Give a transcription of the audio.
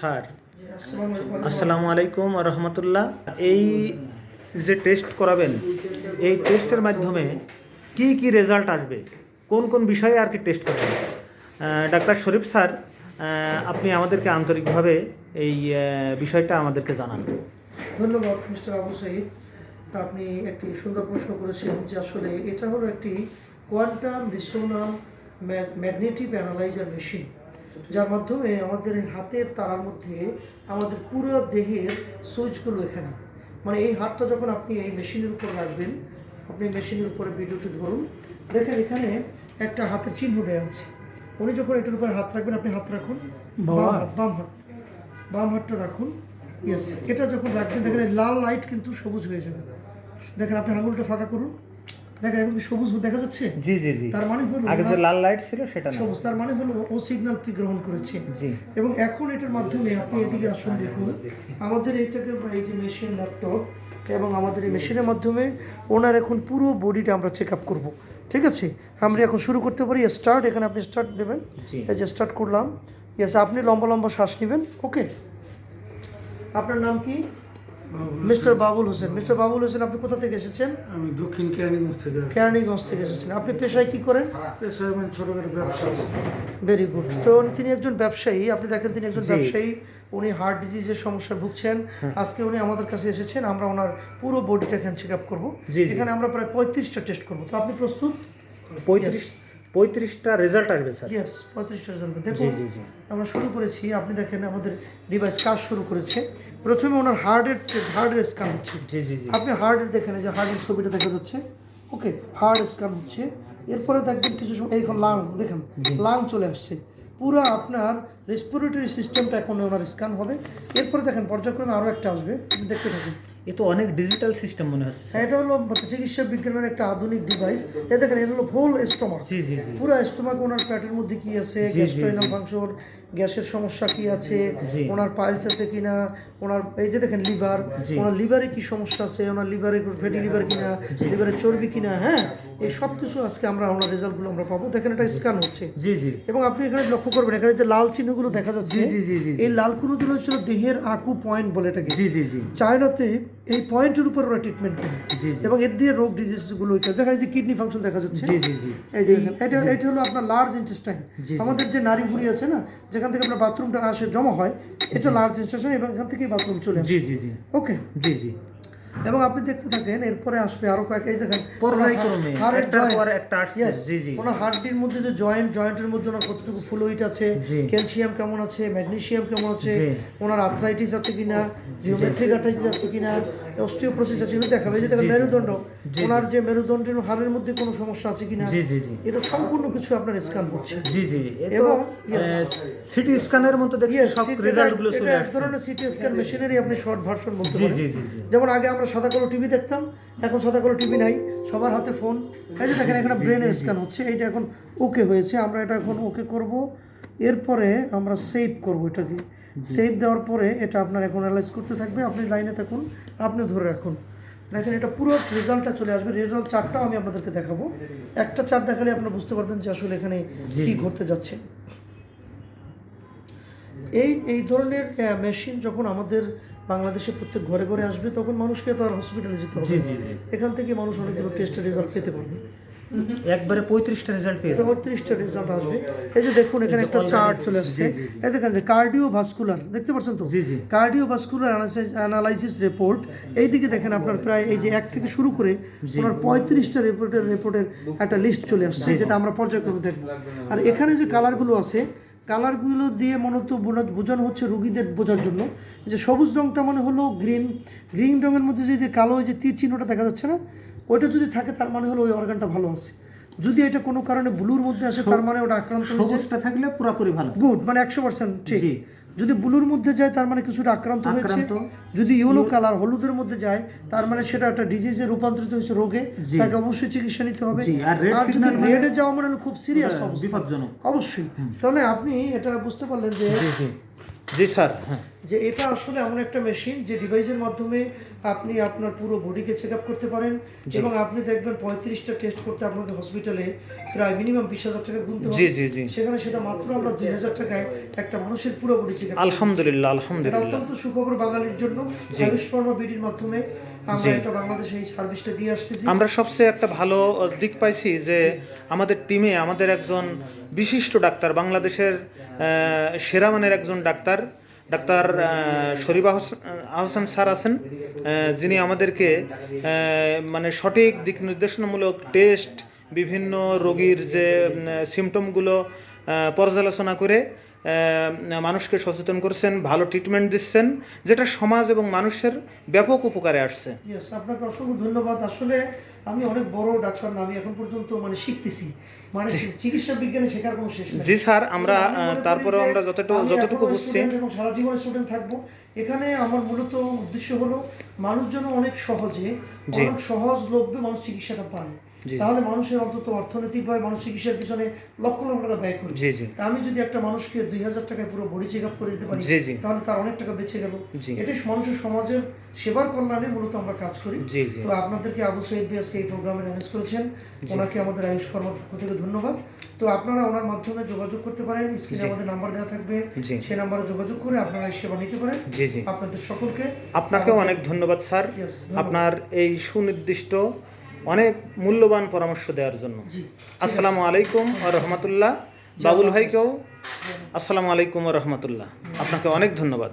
Sir. আসসালামু আলাইকুম রহমতুল্লাহ। এই যে টেস্ট করাবেন, এই টেস্টের মাধ্যমে কি কি রেজাল্ট আসবে? কোন কোন বিষয়ে আর কি টেস্ট করবেন? ডাক্তার শরীফ স্যার আপনি আমাদেরকে আন্তরিকভাবে এই বিষয়টা আমাদেরকে জানান। ধন্যবাদ, মিস্টার আবু সাইদ। আপনি একটি সুন্দর প্রশ্ন করেছেন যে আসলে এটা হলো একটি quantum resonance magnetic analyser machine. যার মাধ্যমে আমাদের হাতের তারার মধ্যে আমাদের পুরো দেহের সুইচগুলো এখানে। মানে এই হাতটা যখন আপনি এই মেশিনের উপর রাখবেন আপনি মেশিনের উপরে ভিডিওটি ধরুন। দেখেন এখানে একটা হাতের চিহ্ন দেওয়া আছে। উনি যখন এটার উপরে হাত রাখবেন আপনি হাত রাখুন। বাম হাত। বাম হাত। বাম হাতটা রাখুন। ইয়েস এটা যখন রাখবেন দেখেন লাল লাইট কিন্তু সবুজ হয়ে যাবে। দেখেন আপনি আঙুলটা ফাঁকা করুন। দেখেন এখন সবুজ দেখা যাচ্ছে? জি জি জি। তার মানে হলো আগে যে লাল লাইট ছিল সেটা সবুজ তার মানে হলো ও সিগন্যাল পি গ্রহণ করেছে। জি। এবং এখন এটার মাধ্যমে আপনি এদিকে আসুন দেখুন। আমাদের এইটাকে এই যে মেশিন ল্যাপটপ এবং আমাদের এই মেশিনের মাধ্যমে ওনার এখন পুরো বডিটা আমরা চেক আপ করব। ঠিক আছে? আমরা এখন শুরু করতে পারি। স্টার্ট এখানে আপনি স্টার্ট দেবেন। এই যে স্টার্ট করলাম। ইয়েস আপনি লম্বা লম্বা শ্বাস নেবেন। ওকে আপনার নাম কি? মিস্টার বাবুল হোসেন মিস্টার বাবুল হোসেন আপনি কোথা থেকে এসেছেন? আমি দক্ষিণ কেরানীগঞ্জ থেকে। কেরানীগঞ্জ থেকে এসেছেন। আপনি পেশায় কি করেন? পেশায় মানে ছোটোখাটো ব্যবসা। ভেরি গুড তো তিনি একজন ব্যবসায়ী। আপনি দেখেন তিনি একজন ব্যবসায়ী। উনি হার্ট ডিজিজের সমস্যা ভুগছেন। আজকে উনি আমাদের কাছে এসেছেন। আমরা ওনার পুরো বডিটা এখানে চেক আপ করব। এখানে আমরা প্রায় পঁয়ত্রিশটা টেস্ট করব। তো আপনি প্রস্তুত? পঁয়ত্রিশ পঁয়ত্রিশটা রেজাল্ট আসবে স্যার ইয়েস পঁয়ত্রিশটা রেজাল্ট দেখুন জি জি। আমরা শুরু করেছি আপনি দেখেন আমাদের ডিভাইস কাজ শুরু করেছে। প্রথমে ওনার হার্টের হার্টের স্ক্যান হচ্ছে। জি জি জি। আপনি হার্টের দেখেন যে হার্টের ছবিটা দেখা যাচ্ছে। ওকে হার্ট স্ক্যান হচ্ছে। এরপরে দেখবেন কিছু সময় এইখন লাং দেখেন লাং চলে আসছে। পুরো আপনার রেসপিরেটরি সিস্টেমটা এখন ওনার স্ক্যান হবে। এরপরে দেখেন পর্যায়ক্রমে আরও একটা আসবে। দেখতে থাকুন। এ তো অনেক ডিজিটাল সিস্টেম মনে হচ্ছে। এটা হলো চিকিৎসা বিজ্ঞানের একটা আধুনিক ডিভাইস এ দেখেন এটা হলো হোল স্টোমাক জি জি জি। পুরো স্টোমাক ওনার পেটের মধ্যে কি আছে? গ্যাস্ট্রাইনাল। ফাংশন গ্যাসের সমস্যা কি আছে? ওনার পাইলস আছে কিনা? ওনার এই যে দেখেন লিভার ওনার লিভারে কি সমস্যা আছে? ওনার লিভারে ফ্যাটি লিভার কিনা? লিভারে চর্বি কিনা? হ্যাঁ এই সব কিছু আজকে আমরা ওনার রেজাল্টগুলো আমরা পাবো। দেখেন এটা স্ক্যান হচ্ছে। জি জি। এবং আপনি এখানে লক্ষ্য করবেন এখানে যে লাল চিহ্নগুলো দেখা যাচ্ছে। এই লাল কোনগুলো হচ্ছিল দেহের আকু পয়েন্ট বলে এটাকে। জি জি জি। চায়নাতে এই পয়েন্টের উপর ওরা ট্রিটমেন্ট করে। জি জি। এবং এর দিয়ে রোগ ডিজিজগুলো দেখা যায় যে কিডনি ফাংশন দেখা যাচ্ছে। জি জি জি। এই যে এটা এটা হলো আপনার লার্জ ইন্টেস্টাইন। আমাদের যে নারী ভুঁড়ি আছে না যেখান থেকে আপনার বাথরুমটা আসে জমা হয় এটা লার্জ ইন্টেস্টাইন এবং এখান থেকেই বাথরুম চলে আসে। জি জি। জি ওকে জি জি। এবং আপনি দেখতে থাকেন এরপরে আসবে আরও কয়েকটা এই দেখেন ওনার মধ্যে যে জয়েন্ট জয়েন্টের মধ্যে ওনার কতটুকু ফ্লুইড আছে ক্যালসিয়াম কেমন আছে ম্যাগনেসিয়াম কেমন আছে ওনার আর্থ্রাইটিস আছে কিনা জিওমেট্রিক আর্থ্রাইটিস আছে কিনা অস্টিওপ্রোসিস আছে এগুলো দেখাবে এই যে দেখেন জি, জি। মেরুদণ্ড ওনার যে মেরুদণ্ডের হাড়ের মধ্যে কোনো সমস্যা আছে কিনা? জি জি জি। এটা সম্পূর্ণ কিছু আপনার স্ক্যান করছে। জি জি এবং- সিটি স্ক্যানের মতো Yes, সব রেজাল্টগুলো এটা চলে এক আসছে। ধরনের সিটি স্ক্যান মেশিনেরই আপনি শর্ট ভার্সন বলতে জি পারেন। জি জি জি। যেমন আগে আমরা সাদা কালো টিভি দেখতাম এখন সাদা কালো টিভি নাই সবার হাতে ফোন এই যে দেখেন এখানে ব্রেনের স্ক্যান হচ্ছে এইটা এখন ওকে হয়েছে আমরা এটা এখন ওকে করব। এরপরে আমরা সেভ করব এটাকে। সেভ দেওয়ার পরে এটা আপনার এখন অ্যানালাইজ করতে থাকবে। আপনি লাইনে থাকুন আপনি ধরে রাখুন। দেখেন এটা পুরো রেজাল্টটা চলে আসবে। রেজাল্ট চারটাও আমি আপনাদেরকে দেখাবো। একটা চার্ট দেখালে আপনারা বুঝতে পারবেন যে আসলে এখানে কি। ঘটতে যাচ্ছে। এই এই ধরনের মেশিন যখন আমাদের বাংলাদেশে প্রত্যেক ঘরে ঘরে আসবে তখন মানুষকে তো আর হসপিটালে যেতে হবে এখান থেকে মানুষ অনেকগুলো টেস্টের রেজাল্ট পেতে পারবে। একবারে পঁয়ত্রিশটা রেজাল্ট পেয়ে পঁয়ত্রিশটা রেজাল্ট আসবে। এই যে দেখুন এখানে একটা চার্ট চলে আসছে। এই দেখেন যে কার্ডিও ভাস্কুলার দেখতে পাচ্ছেন তো। কার্ডিও ভাস্কুলার অ্যানালাইসিস রিপোর্ট এইদিকে দেখেন আপনার প্রায় এই যে এক থেকে শুরু করে ওনার পঁয়ত্রিশটা রিপোর্টের রিপোর্টের একটা লিস্ট চলে আসছে যেটা আমরা পর্যায়ক্রমে দেখব। আর এখানে যে কালারগুলো আছে কালারগুলো দিয়ে মূলত বোঝানো হচ্ছে রুগীদের বোঝার জন্য। যে সবুজ রঙটা মানে হলো গ্রিন গ্রিন রঙের মধ্যে যদি কালো ওই যে তীর চিহ্নটা দেখা যাচ্ছে না ওইটা যদি থাকে তার মানে হলো ওই অর্গানটা ভালো আছে। যদি এটা কোনো কারণে ব্লুর মধ্যে আসে তার মানে ওটা আক্রান্ত সবুজটা থাকলে পুরোপুরি ভালো। গুড মানে একশো পার্সেন্ট ঠিক। যদি ব্লুর মধ্যে যায় তার মানে কিছুটা আক্রান্ত হয়েছে। যদি ইয়েলো কালার হলুদের মধ্যে যায় তার মানে সেটা একটা ডিজিজে রূপান্তরিত হয়েছে রোগে। তাকে অবশ্যই চিকিৎসা নিতে হবে। আর যদি মানে- রেডে যাওয়া মানে খুব সিরিয়াস বিপজ্জনক। অবশ্যই। তাহলে আপনি এটা বুঝতে পারলেন যে জি স্যার। যে এটা আসলে এমন একটা মেশিন যে ডিভাইসের মাধ্যমে আপনি আপনার পুরো বডিকে চেক আপ করতে পারেন এবং আপনি দেখবেন পঁয়ত্রিশটা টেস্ট করতে আপনাকে হসপিটালে প্রায় মিনিমাম বিশ হাজার টাকা গুনতে জি হবে। জি জি সেখানে সেটা মাত্র আমরা দুই হাজার টাকায় একটা মানুষের পুরো বডি চেক আলহামদুলিল্লাহ আলহামদুলিল্লাহ। অত্যন্ত সুখবর বাঙালির জন্য। আয়ুষ্মান বিডির মাধ্যমে আমরা এটা বাংলাদেশে এই সার্ভিসটা দিয়ে আসতেছি। আমরা সবচেয়ে একটা ভালো দিক পাইছি যে আমাদের টিমে আমাদের একজন বিশিষ্ট ডাক্তার বাংলাদেশের সেরা মানের একজন doctor doctor Sharifa Ahsan sir আছেন যিনি আমাদেরকে মানে সঠিক দিক নির্দেশনামূলক টেস্ট বিভিন্ন রোগীর যে সিমটমগুলো পর্যালোচনা করে মানুষকে সচেতন করছেন ভালো ট্রিটমেন্ট দিচ্ছেন যেটা সমাজ এবং মানুষের ব্যাপক উপকারে আসছে। আপনাকে অসংখ্য ধন্যবাদ। আসলে আমি অনেক বড় ডাক্তার না আমি এখন পর্যন্ত মানে শিখতেছি। মানে চিকিৎসা বিজ্ঞানে শেখার কোনো শেষ জি স্যার আমরা তারপরেও আমরা যতটুকু যতটুকু বুঝছি। এবং সারা জীবনে স্টুডেন্ট থাকব। এখানে আমার মূলত উদ্দেশ্য হলো মানুষ যেন অনেক সহজে। অনেক সহজলভ্যে মানুষ চিকিৎসাটা পায়। তাহলে মানুষের অন্তত অর্থনৈতিকভাবে মানুষ চিকিৎসার পিছনে লক্ষ লক্ষ টাকা ব্যয় করে আমি যদি একটা মানুষকে দুই হাজার টাকায় পুরো বডি চেক আপ করে দিতে পারি। তাহলে তার অনেক টাকা বেঁচে গেল। জি। এটাই মানুষের সমাজের সেবার কল্যাণে মূলত আমরা কাজ করি। তো আপনাদেরকে আবু ভাই আজকে এই প্রোগ্রামে অ্যারেঞ্জ করেছেন। ওনাকে আমাদের আয়ুষ কর্মার পক্ষ থেকে ধন্যবাদ। তো আপনারা ওনার মাধ্যমে যোগাযোগ করতে পারেন। স্ক্রিনে আমাদের নাম্বার দেওয়া থাকবে। সেই নাম্বারে যোগাযোগ করে আপনারা এই সেবা নিতে পারেন। আপনাদের সকলকে আপনাকেও অনেক ধন্যবাদ স্যার। আপনার এই সুনির্দিষ্ট অনেক মূল্যবান পরামর্শ দেওয়ার জন্য। আসসালাম আলাইকুম ও রহমতুল্লাহ। বাবুল ভাইকেও আসসালামু আলাইকুম ও রহমতুল্লাহ। আপনাকে অনেক ধন্যবাদ।